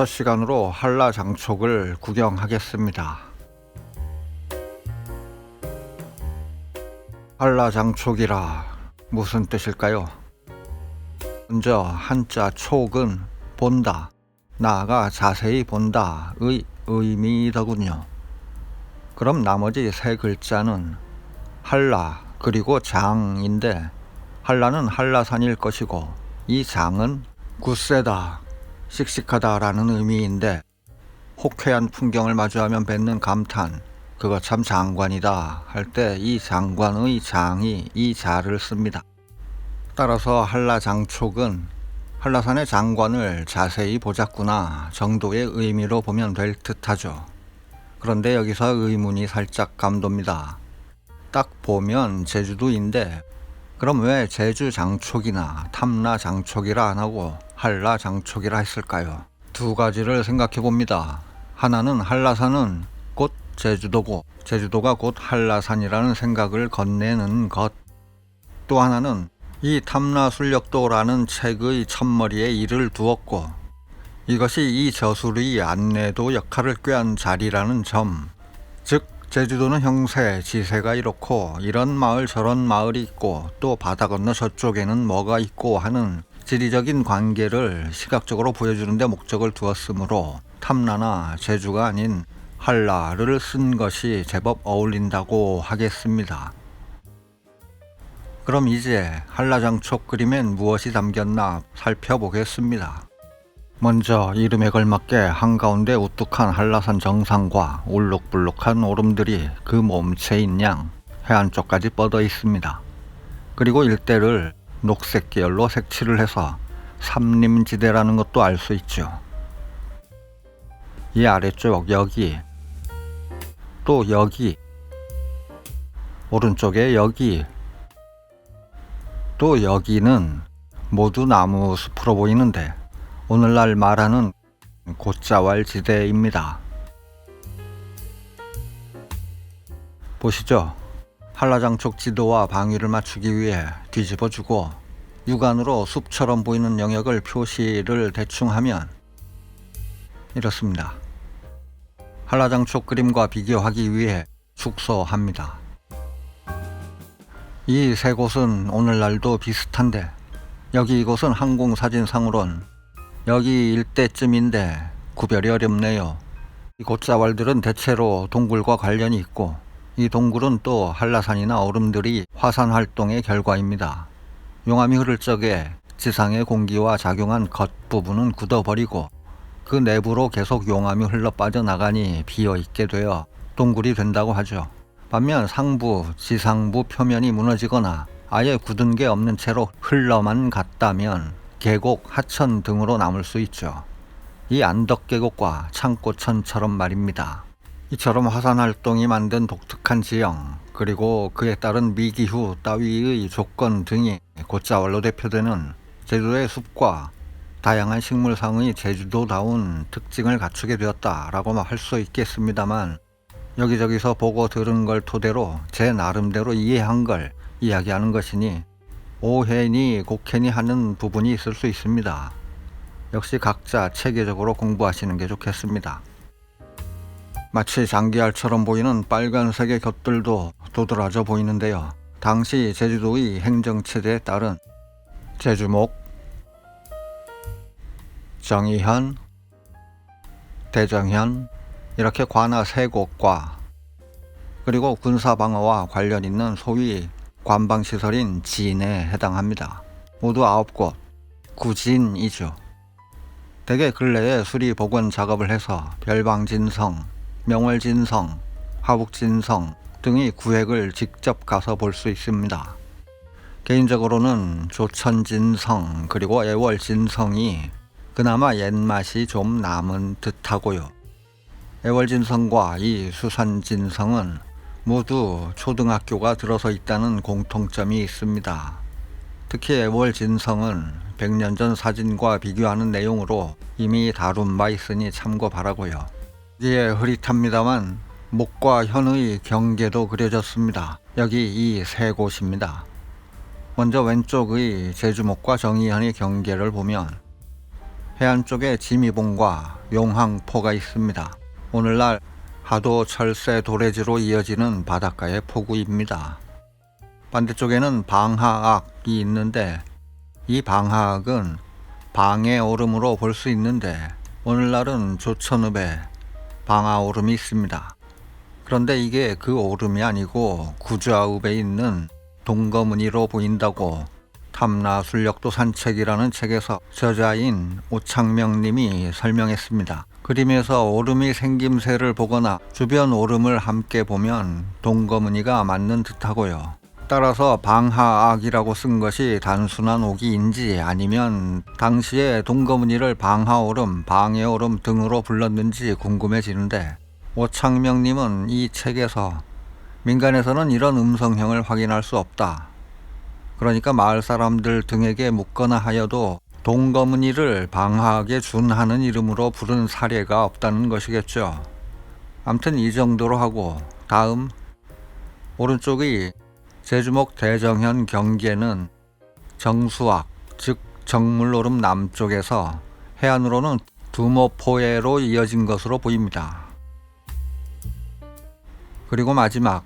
첫 시간으로 한라 장촉을 구경하겠습니다. 한라 장촉이라 무슨 뜻일까요? 먼저 한자 촉은 본다, 나아가 자세히 본다의 의미더군요. 그럼 나머지 세 글자는 한라 그리고 장인데 한라는 한라산일 것이고 이 장은 굳세다, 씩씩하다라는 의미인데 호쾌한 풍경을 마주하면 뱉는 감탄 그거 참 장관이다 할 때 이 장관의 장이 이 자를 씁니다. 따라서 한라장촉은 한라산의 장관을 자세히 보자꾸나 정도의 의미로 보면 될 듯하죠. 그런데 여기서 의문이 살짝 감돕니다. 딱 보면 제주도인데 그럼 왜 제주 장촉이나 탐라 장촉이라 안 하고 한라 장촉이라 했을까요? 두 가지를 생각해 봅니다. 하나는 한라산은 곧 제주도고 제주도가 곧 한라산이라는 생각을 건네는 것. 또 하나는 이 탐라술력도라는 책의 첫머리에 이를 두었고 이것이 이 저술의 안내도 역할을 꾀한 자리라는 점. 즉 제주도는 형세, 지세가 이렇고 이런 마을 저런 마을이 있고 또 바다 건너 저쪽에는 뭐가 있고 하는 지리적인 관계를 시각적으로 보여주는 데 목적을 두었으므로 탐라나 제주가 아닌 한라를 쓴 것이 제법 어울린다고 하겠습니다. 그럼 이제 한라장촉 그림엔 무엇이 담겼나 살펴보겠습니다. 먼저 이름에 걸맞게 한가운데 우뚝한 한라산 정상과 울룩불룩한 오름들이 그 몸체인 양 해안 쪽까지 뻗어 있습니다. 그리고 일대를 녹색 계열로 색칠을 해서 삼림지대라는 것도 알 수 있죠. 이 아래쪽 여기 또 여기 오른쪽에 여기 또 여기는 모두 나무 숲으로 보이는데 오늘날 말하는 곧자왈 지대입니다. 보시죠. 한라장촉 지도와 방위를 맞추기 위해 뒤집어주고 육안으로 숲처럼 보이는 영역을 표시를 대충 하면 이렇습니다. 한라장촉 그림과 비교하기 위해 축소합니다. 이 세 곳은 오늘날도 비슷한데 여기 이곳은 항공사진상으론 여기 일대쯤인데 구별이 어렵네요. 이 곳자왈들은 대체로 동굴과 관련이 있고 이 동굴은 또 한라산이나 얼음들이 화산 활동의 결과입니다. 용암이 흐를 적에 지상의 공기와 작용한 겉부분은 굳어버리고 그 내부로 계속 용암이 흘러 빠져나가니 비어 있게 되어 동굴이 된다고 하죠. 반면 상부, 지상부 표면이 무너지거나 아예 굳은 게 없는 채로 흘러만 갔다면 계곡, 하천 등으로 남을 수 있죠. 이 안덕 계곡과 창고천처럼 말입니다. 이처럼 화산 활동이 만든 독특한 지형, 그리고 그에 따른 미기후 따위의 조건 등이 곧자왈로 대표되는 제주도의 숲과 다양한 식물상의 제주도다운 특징을 갖추게 되었다라고 할 수 있겠습니다만 여기저기서 보고 들은 걸 토대로 제 나름대로 이해한 걸 이야기하는 것이니 오해니 곡해니 하는 부분이 있을 수 있습니다. 역시 각자 체계적으로 공부하시는 게 좋겠습니다. 마치 장기알처럼 보이는 빨간색의 곁들도 도드라져 보이는데요. 당시 제주도의 행정체제에 따른 제주목, 정의현, 대정현 이렇게 관하 세 곳과 그리고 군사방어와 관련 있는 소위 관방시설인 진에 해당합니다. 모두 아홉 곳, 구진이죠. 대개 근래에 수리 복원 작업을 해서 별방진성, 명월진성, 화북진성 등의 구획을 직접 가서 볼 수 있습니다. 개인적으로는 조천진성 그리고 애월진성이 그나마 옛맛이 좀 남은 듯하고요. 애월진성과 이 수산진성은 모두 초등학교가 들어서 있다는 공통점이 있습니다. 특히 애월진성은 100년 전 사진과 비교하는 내용으로 이미 다룬 바 있으니 참고 바라고요. 이에 흐릿합니다만 목과 현의 경계도 그려졌습니다. 여기 이 세 곳입니다. 먼저 왼쪽의 제주목과 정의현의 경계를 보면 해안 쪽에 지미봉과 용항포가 있습니다. 오늘날 하도 철새 도래지로 이어지는 바닷가의 포구입니다. 반대쪽에는 방하악이 있는데 이 방하악은 방의 오름으로 볼 수 있는데 오늘날은 조천읍에 방하오름이 있습니다. 그런데 이게 그 오름이 아니고 구좌읍에 있는 동거무늬로 보인다고 탐라술력도 산책이라는 책에서 저자인 오창명 님이 설명했습니다. 그림에서 오름이 생김새를 보거나 주변 오름을 함께 보면 동거무늬가 맞는 듯하고요. 따라서 방하악이라고 쓴 것이 단순한 오기인지 아니면 당시에 동거무늬를 방하오름, 방해오름 등으로 불렀는지 궁금해지는데 오창명님은 이 책에서 민간에서는 이런 음성형을 확인할 수 없다. 그러니까 마을 사람들 등에게 묻거나 하여도 동거무늬를 방하하게 준하는 이름으로 부른 사례가 없다는 것이겠죠. 암튼 이 정도로 하고 다음 오른쪽이 제주목 대정현 경계는 정수악 즉 정물오름 남쪽에서 해안으로는 두모포해로 이어진 것으로 보입니다. 그리고 마지막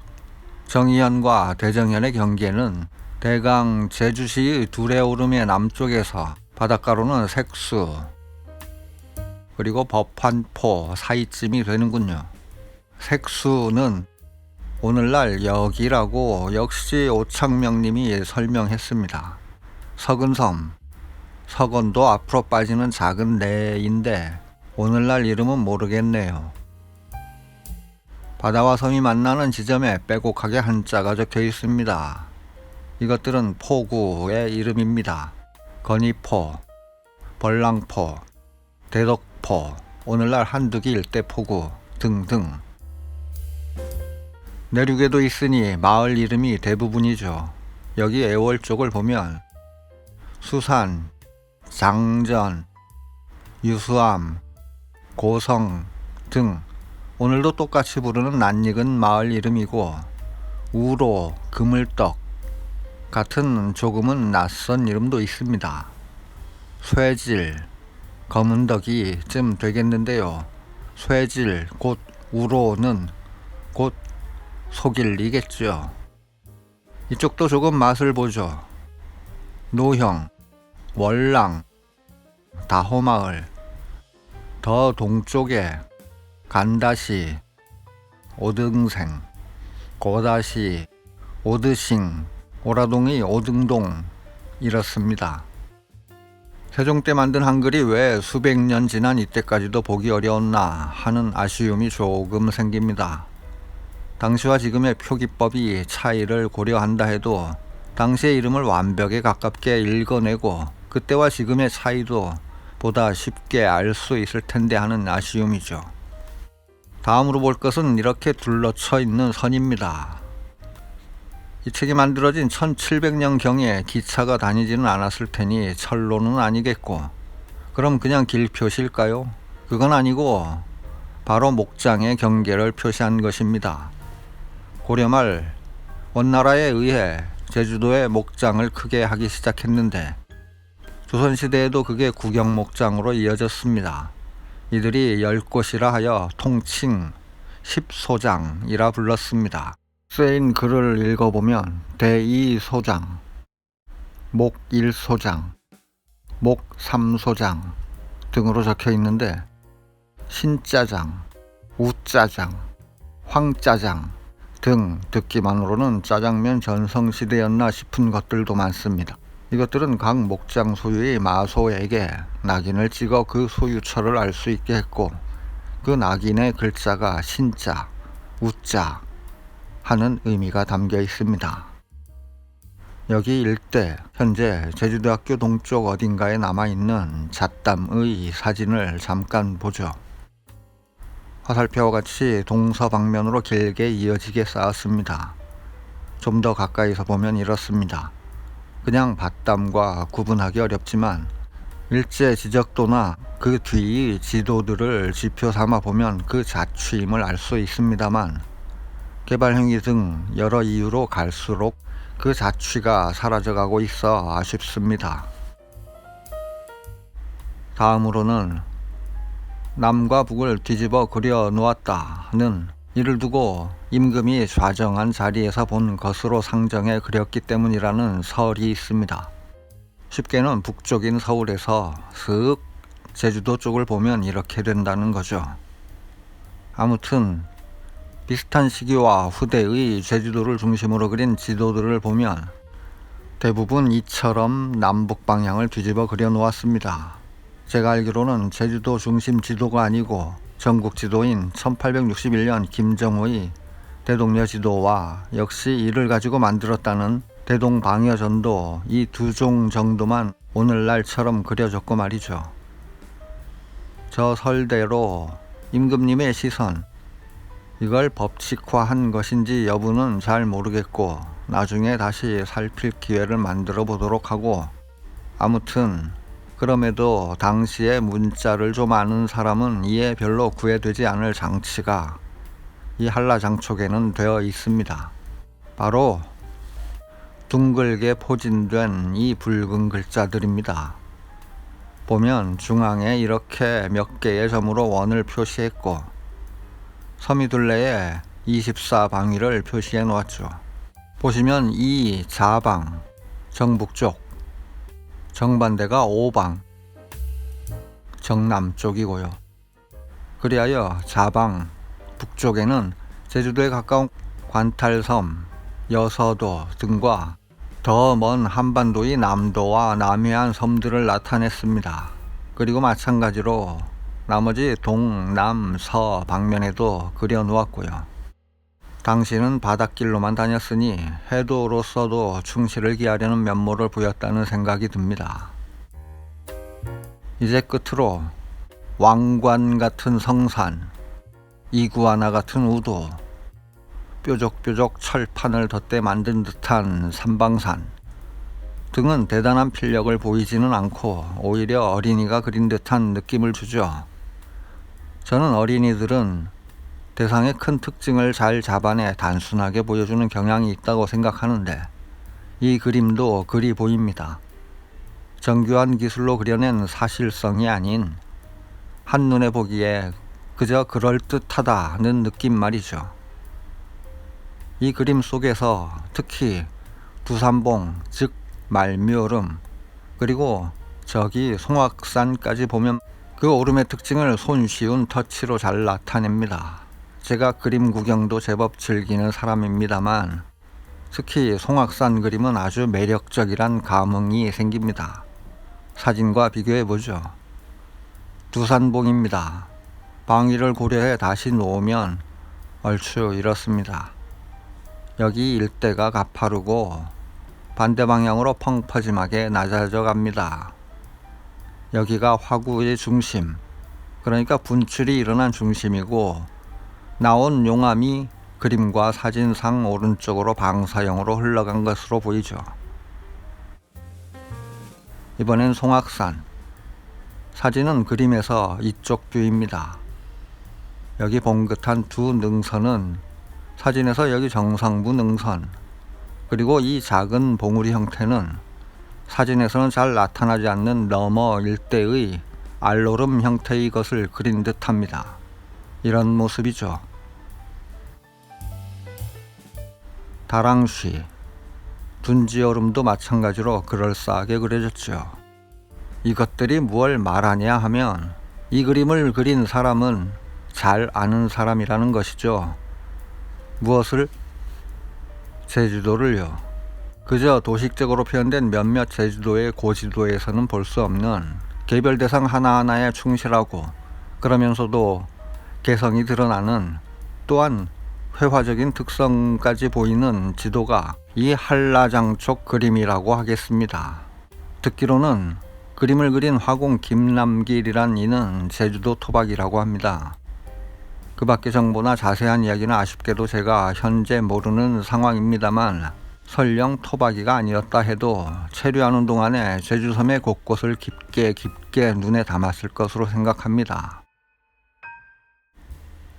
정의현과 대정현의 경계는 대강 제주시의 두레오름의 남쪽에서 바닷가로는 색수 그리고 법환포 사이쯤이 되는군요. 색수는 오늘날 여기라고 역시 오창명님이 설명했습니다. 석은섬, 석원도 앞으로 빠지는 작은 내인데 오늘날 이름은 모르겠네요. 바다와 섬이 만나는 지점에 빼곡하게 한자가 적혀 있습니다. 이것들은 포구의 이름입니다. 건이포, 벌랑포, 대덕포, 오늘날 한두기 일대 포구 등등. 내륙에도 있으니 마을 이름이 대부분이죠. 여기 애월 쪽을 보면 수산, 장전, 유수암, 고성 등 오늘도 똑같이 부르는 낯익은 마을 이름이고 우로, 그물떡 같은 조금은 낯선 이름도 있습니다. 쇠질, 검은덕이쯤 되겠는데요. 쇠질 곧 우로는 곧 속일이겠죠. 이쪽도 조금 맛을 보죠. 노형, 월랑, 다호마을, 더 동쪽에 간다시, 오등생, 고다시, 오드싱, 오라동이 오등동 이렇습니다. 세종 때 만든 한글이 왜 수백 년 지난 이때까지도 보기 어려웠나 하는 아쉬움이 조금 생깁니다. 당시와 지금의 표기법이 차이를 고려한다 해도 당시의 이름을 완벽에 가깝게 읽어내고 그때와 지금의 차이도 보다 쉽게 알 수 있을 텐데 하는 아쉬움이죠. 다음으로 볼 것은 이렇게 둘러쳐 있는 선입니다. 이 책이 만들어진 1700년경에 기차가 다니지는 않았을 테니 철로는 아니겠고 그럼 그냥 길 표시일까요? 그건 아니고 바로 목장의 경계를 표시한 것입니다. 고려 말 원나라에 의해 제주도에 목장을 크게 하기 시작했는데 조선시대에도 그게 구경목장으로 이어졌습니다. 이들이 열 곳이라 하여 통칭 십소장이라 불렀습니다. 쓰인 글을 읽어보면 대이소장, 목일소장, 목삼소장 등으로 적혀 있는데 신짜장, 우짜장, 황짜장 등 듣기만으로는 짜장면 전성시대였나 싶은 것들도 많습니다. 이것들은 각 목장 소유의 마소에게 낙인을 찍어 그 소유처를 알 수 있게 했고 그 낙인의 글자가 신자, 우자 하는 의미가 담겨 있습니다. 여기 일대 현재 제주대학교 동쪽 어딘가에 남아 있는 잣담의 사진을 잠깐 보죠. 화살표와 같이 동서 방면으로 길게 이어지게 쌓았습니다. 좀 더 가까이서 보면 이렇습니다. 그냥 밭담과 구분하기 어렵지만 일제 지적도나 그 뒤의 지도들을 지표 삼아 보면 그 자취임을 알 수 있습니다만 개발 행위 등 여러 이유로 갈수록 그 자취가 사라져가고 있어 아쉽습니다. 다음으로는 남과 북을 뒤집어 그려 놓았다는 이를 두고 임금이 좌정한 자리에서 본 것으로 상정해 그렸기 때문이라는 설이 있습니다. 쉽게는 북쪽인 서울에서 슥 제주도 쪽을 보면 이렇게 된다는 거죠. 아무튼 비슷한 시기와 후대의 제주도를 중심으로 그린 지도들을 보면 대부분 이처럼 남북 방향을 뒤집어 그려 놓았습니다. 제가 알기로는 제주도 중심 지도가 아니고 전국 지도인 1861년 김정호의 대동여 지도와 역시 이를 가지고 만들었다는 대동 방여 전도 이 두 종 정도만 오늘날처럼 그려졌고 말이죠. 저 설대로 임금님의 시선, 이걸 법칙화한 것인지 여부는 잘 모르겠고 나중에 다시 살필 기회를 만들어 보도록 하고 아무튼 그럼에도 당시에 문자를 좀 아는 사람은 이에 별로 구애되지 않을 장치가 이 한라장촉에는 되어 있습니다. 바로 둥글게 포진된 이 붉은 글자들입니다. 보면 중앙에 이렇게 몇 개의 점으로 원을 표시했고 서미 둘레에 24방위를 표시해 놓았죠. 보시면 이 좌방 정북 쪽 정반대가 오방 정남쪽이고요. 그리하여 좌방 북쪽에는 제주도에 가까운 관탈섬, 여서도 등과 더 먼 한반도의 남도와 남해안 섬들을 나타냈습니다. 그리고 마찬가지로 나머지 동, 남, 서 방면에도 그려 놓았고요. 당신은 바닷길로만 다녔으니 해도로서도 충실을 기하려는 면모를 보였다는 생각이 듭니다. 이제 끝으로 왕관 같은 성산, 이구아나 같은 우도, 뾰족뾰족 철판을 덧대 만든 듯한 삼방산 등은 대단한 필력을 보이지는 않고 오히려 어린이가 그린 듯한 느낌을 주죠. 저는 어린이들은 대상의 큰 특징을 잘 잡아내 단순하게 보여주는 경향이 있다고 생각하는데 이 그림도 그리 보입니다. 정교한 기술로 그려낸 사실성이 아닌 한눈에 보기에 그저 그럴듯하다는 느낌 말이죠. 이 그림 속에서 특히 두산봉, 즉 말미오름, 그리고 저기 송악산까지 보면 그 오름의 특징을 손쉬운 터치로 잘 나타냅니다. 제가 그림 구경도 제법 즐기는 사람입니다만 특히 송악산 그림은 아주 매력적이란 감흥이 생깁니다. 사진과 비교해 보죠. 두산봉입니다. 방위를 고려해 다시 놓으면 얼추 이렇습니다. 여기 일대가 가파르고 반대 방향으로 펑퍼짐하게 낮아져 갑니다. 여기가 화구의 중심, 그러니까 분출이 일어난 중심이고 나온 용암이 그림과 사진상 오른쪽으로 방사형으로 흘러간 것으로 보이죠. 이번엔 송악산. 사진은 그림에서 이쪽 뷰입니다. 여기 봉긋한 두 능선은 사진에서 여기 정상부 능선, 그리고 이 작은 봉우리 형태는 사진에서는 잘 나타나지 않는 너머 일대의 알로름 형태의 것을 그린 듯 합니다. 이런 모습이죠. 다랑쉬, 둔지얼음도 마찬가지로 그럴싸하게 그려졌죠. 이것들이 무얼 말하냐 하면 이 그림을 그린 사람은 잘 아는 사람이라는 것이죠. 무엇을? 제주도를요. 그저 도식적으로 표현된 몇몇 제주도의 고지도에서는 볼 수 없는 개별 대상 하나하나에 충실하고 그러면서도 개성이 드러나는 또한 회화적인 특성까지 보이는 지도가 이 한라장촉 그림이라고 하겠습니다. 듣기로는 그림을 그린 화공 김남길이란 이는 제주도 토박이라고 합니다. 그 밖의 정보나 자세한 이야기는 아쉽게도 제가 현재 모르는 상황입니다만 설령 토박이가 아니었다 해도 체류하는 동안에 제주섬의 곳곳을 깊게 깊게 눈에 담았을 것으로 생각합니다.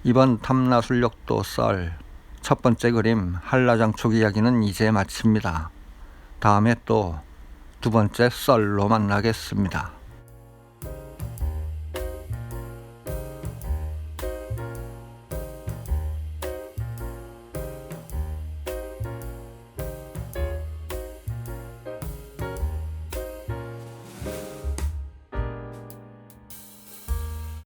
이번 탐라술력도 썰 첫 번째 그림 한라장촉 이야기는 이제 마칩니다. 다음에 또 두 번째 썰로 만나겠습니다.